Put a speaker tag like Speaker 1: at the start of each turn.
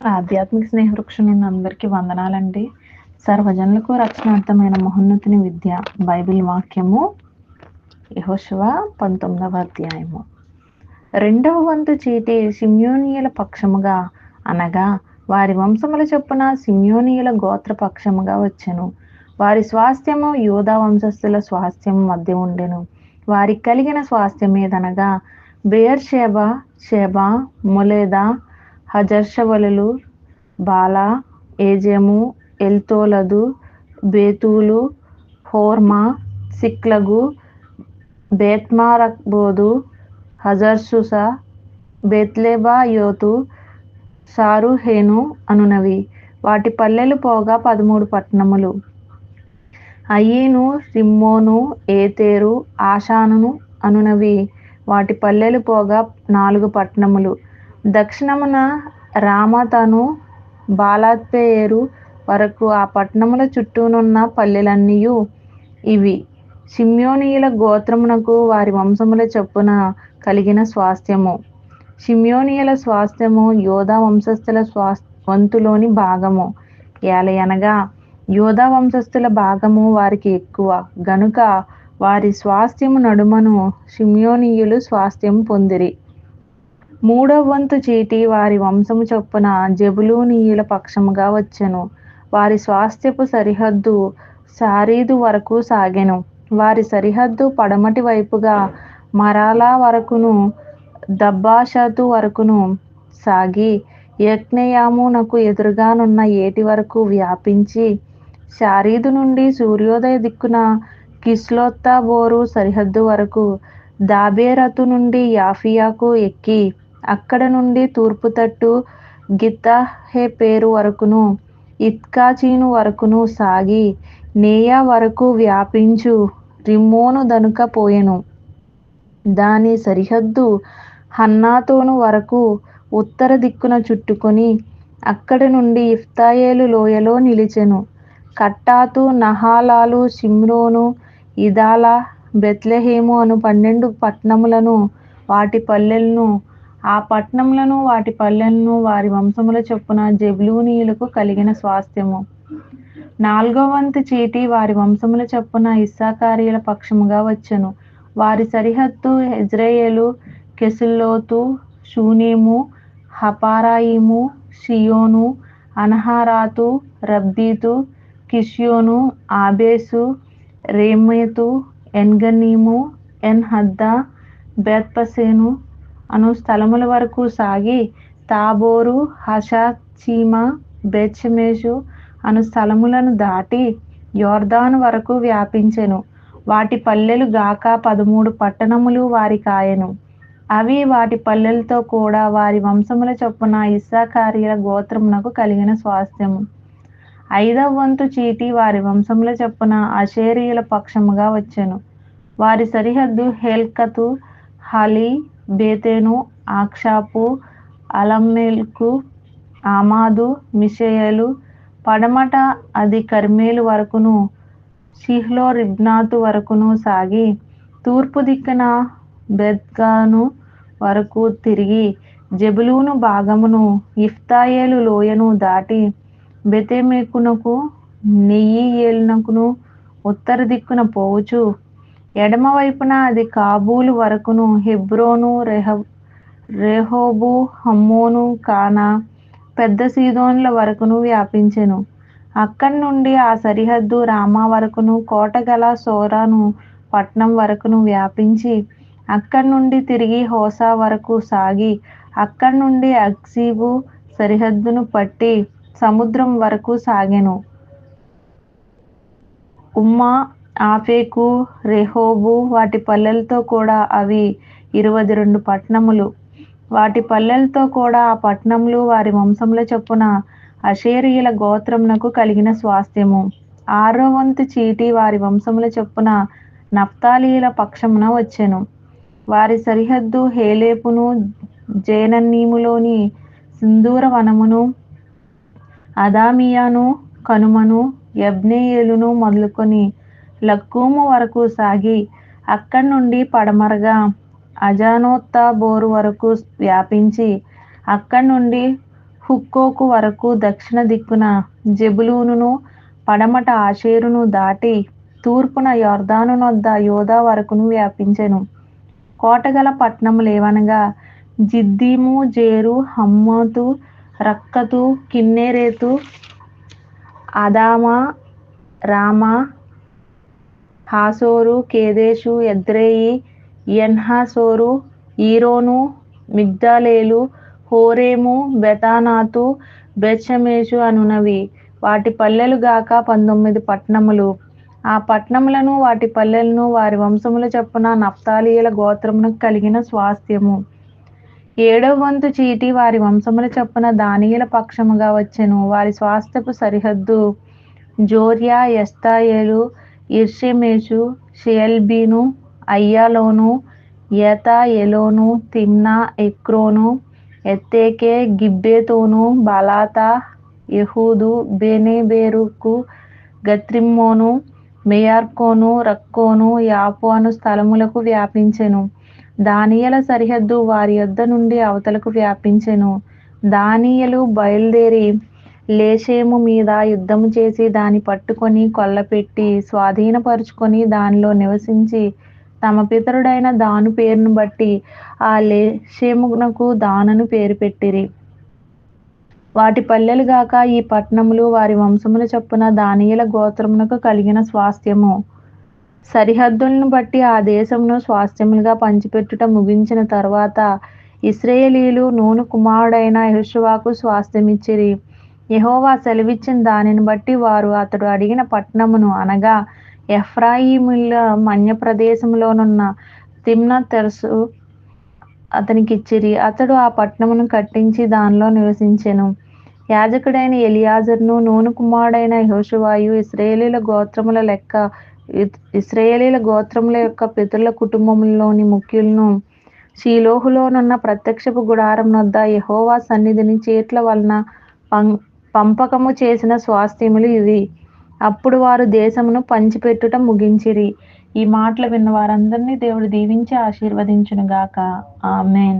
Speaker 1: ఆధ్యాత్మిక స్నేహవృక్షమైన అందరికీ వందనాలండి. సర్వజనులకు రక్షణార్థమైన మహోన్నతిని విద్య బైబిల్ వాక్యము యహోశివ పంతొమ్మిదవ అధ్యాయము. రెండవ వంతు చీటి సిమ్యోనియుల పక్షముగా అనగా వారి వంశముల చొప్పున సిమ్యోనియుల గోత్ర పక్షముగా వచ్చెను. వారి స్వాస్థ్యము యూదా వంశస్థుల స్వాస్థ్యం మధ్య ఉండెను. వారికి కలిగిన స్వాస్థ్యం ఏదనగా Beersheba Sheba Moladah Hazar Shual Balah Ezem Eltolad Bethul Hormah Ziklag Beth Marcaboth Hazar Susah Beth Lebaoth Sharuhen అనునవి. వాటి పల్లెలు పోగా పదమూడు పట్టణములు. అయ్యేను రిమ్మోను ఏతేరు ఆషానును అనునవి. వాటి పల్లెలు పోగా నాలుగు పట్టణములు. దక్షిణమున రామ తను బాలాత్పేరు వరకు ఆ పట్టణముల చుట్టూనున్న పల్లెలన్నీయు ఇవి. షిమ్యోనీయుల గోత్రమునకు వారి వంశముల చొప్పున కలిగిన స్వాస్థ్యము. సిమ్యోనీయుల స్వాస్థ్యము యోధా వంశస్థుల స్వాస్ వంతులోని భాగము. ఏలయనగా యోధా వంశస్థుల భాగము వారికి ఎక్కువ. గనుక వారి స్వాస్థ్యము నడుమను షిమ్యోనీయులు స్వాస్థ్యం పొందిరి. మూడవ వంతు చీటి వారి వంశము చొప్పున జబులూనీయుల పక్షముగా వచ్చెను. వారి స్వాస్థ్యపు సరిహద్దు సారీదు వరకు సాగెను. వారి సరిహద్దు పడమటి వైపుగా మరాలా వరకును దబ్బాషతు వరకును సాగి యజ్ఞయామునకు ఎదురుగానున్న ఏటి వరకు వ్యాపించి శారీదు నుండి సూర్యోదయ దిక్కున కిస్లోత్తా బోరు సరిహద్దు వరకు దాబేరతు నుండి యాఫియాకు ఎక్కి అక్కడ నుండి తూర్పు తట్టు గిత్తహే పేరు వరకును ఇత్కాచీను వరకును సాగి నేయా వరకు వ్యాపించు రిమ్మోను దనుక పోయెను. దాని సరిహద్దు హన్నాతోను వరకు ఉత్తర దిక్కున చుట్టుకొని అక్కడి నుండి ఇఫ్తాయేలు లోయలో నిలిచెను. కట్టాతు నహాలాలు సిమ్రోను ఇదాలా బెత్లెహేము అను పన్నెండు పట్టణములను వాటి పల్లెలను ఆ పట్టణములను వాటి పల్లెలను వారి వంశముల చొప్పున జెబ్లూనీయులకు కలిగిన స్వాస్థ్యము. నాలుగో వంతు చీటి వారి వంశముల చొప్పున ఇస్సాకార్యుల పక్షముగా వచ్చెను. వారి సరిహద్దు ఇజ్రాయేలు కెసుల్లోతు షూనేము హపారాయిము షియోను అనహారాతు రబ్దీతు కిష్యోను ఆబేసు రేమేతు ఎన్గనీము ఎన్ హద్దా బేత్పసేను అను స్థలముల వరకు సాగి తాబోరు హషాచీమ బెత్షమేషు అను స్థలములను దాటి యోర్దాను వరకు వ్యాపించెను. వాటి పల్లెలు గాక పదమూడు పట్టణములు వారి కాయను అవి వాటి పల్లెలతో కూడా వారి వంశముల చొప్పున ఇస్సాకార్యుల గోత్రమునకు కలిగిన స్వాస్థ్యము. ఐదవ వంతు చీటి వారి వంశముల చొప్పున అషేరియుల పక్షముగా వచ్చెను. వారి సరిహద్దు హేల్కతు హలీ బేతేను ఆక్షాపు అలమ్మేల్కు ఆమాదు మిషేయలు పడమట అది కర్మేలు వరకును షిహ్లో రిబ్నాతు వరకును సాగి తూర్పు దిక్కున బెద్గాను వరకు తిరిగి జబులూను భాగమును ఇఫ్తాయేలు లోయను దాటి బెతెమేకునకు నెయ్యి ఏలునకును ఉత్తర దిక్కున పోవచ్చు ఎడమ వైపున అది కాబూలు వరకును హెబ్రోను రెహ రెహోబు హమ్మోను కానా పెద్ద సీదోన్ల వరకును వ్యాపించెను. అక్కడి నుండి ఆ సరిహద్దు రామా వరకును కోటగల సోరాను పట్నం వరకును వ్యాపించి అక్కడి నుండి తిరిగి హోసా వరకు సాగి అక్కడి నుండి అక్సీబు సరిహద్దును పట్టి సముద్రం వరకు సాగెను. ఉమ్మా ఆఫేకు రెహోబు వాటి పల్లెలతో కూడా అవి ఇరవై రెండు పట్టణములు. వాటి పల్లెలతో కూడా ఆ పట్టణములు వారి వంశముల చొప్పున అషేరియుల గోత్రమునకు కలిగిన స్వాస్థ్యము. ఆరో వంతు చీటి వారి వంశముల చొప్పున నప్తాలీల పక్షమున వచ్చెను. వారి సరిహద్దు హేలేపును జేనన్నీములోని సింధూర వనమును అదామియాను కనుమను యబ్నేయేలును మొదలుకొని లక్కూము వరకు సాగి అక్కడి నుండి పడమరగా అజానోత్తా బోరు వరకు వ్యాపించి అక్కడి నుండి హుక్కోకు వరకు దక్షిణ దిక్కున జెబులూనును పడమట ఆషేరును దాటి తూర్పున యొర్దాను నొద్ద యోధా వరకును వ్యాపించెను. కోటగల పట్టణములేవనగా Ziddim జేరు Hammath Rakkath కిన్నెరేతు Adama Rama హాసోరు కేదేశు ఎద్రేయి ఎన్హాసోరు ఈరోను మిగ్దాలేలు హోరేము బెతానాతు బెచ్చమేషు అనునవి. వాటి పల్లెలు గాక పంతొమ్మిది పట్టణములు ఆ పట్టణములను వాటి పల్లెలను వారి వంశముల చొప్పున నప్తాలీయుల గోత్రమునకు కలిగిన స్వాస్థ్యము. ఏడవ వంతు చీటి వారి వంశముల చొప్పున దానియుల పక్షముగా వచ్చెను. వారి స్వాస్థ్యపు సరిహద్దు Zorah Eshtaol Ir Shemesh Shaalabbin Aijalon Ithlah Elon Timnah Ekron Eltekeh Gibbethon Baalath Jehud Bene Berak Gath Rimmon Me Jarkon Rakkon Japho అను స్థలములకు వ్యాపించెను. దానియల సరిహద్దు వారి యొద్ద నుండి అవతలకు వ్యాపించెను. దానియలు బయలుదేరి లేషేము మీద యుద్ధము చేసి దాని పట్టుకొని కొల్లపెట్టి స్వాధీనపరుచుకొని దానిలో నివసించి తమ పితరుడైన దాను పేరును బట్టి ఆ లేషేమునకు దానను పేరు పెట్టిరి. వాటి పల్లెలు గాక ఈ పట్టణములు వారి వంశముల చొప్పున దానియుల గోత్రమునకు కలిగిన స్వాస్థ్యము. సరిహద్దులను బట్టి ఆ దేశమును స్వాస్థ్యములుగా పంచిపెట్టుట ముగించిన తర్వాత ఇస్రాయేలీలు నూను కుమారుడైన యహుషువాకు స్వాస్థ్యమిచ్చిరి. యహోవా సెలవిచ్చిన దానిని బట్టి వారు అతడు అడిగిన పట్టణమును అనగా ఎఫ్రాయిముల మన్య ప్రదేశంలోనున్న తిమ్నా తెరసు అతనికి ఇచ్చిరి. అతడు ఆ పట్టణమును కట్టించి దానిలో నివసించెను. యాజకుడైన ఎలియాజర్ను నూను కుమారుడైన యహోషువాయు ఇస్రాయేలీల గోత్రముల లెక్క ఇస్రాయేలీల గోత్రముల యొక్క పితరుల కుటుంబములోని ముఖ్యులను షీలోహులోనున్న ప్రత్యక్షపు గుడారం వద్ద యహోవా సన్నిధిని చేట్ల వలన పం పంపకము చేసిన స్వాస్థ్యములు ఇవి. అప్పుడు వారు దేశమును పంచిపెట్టుట ముగించిరి. ఈ మాటలు విన్న వారందరినీ దేవుడు దీవించి ఆశీర్వదించునుగాక. ఆమెన్.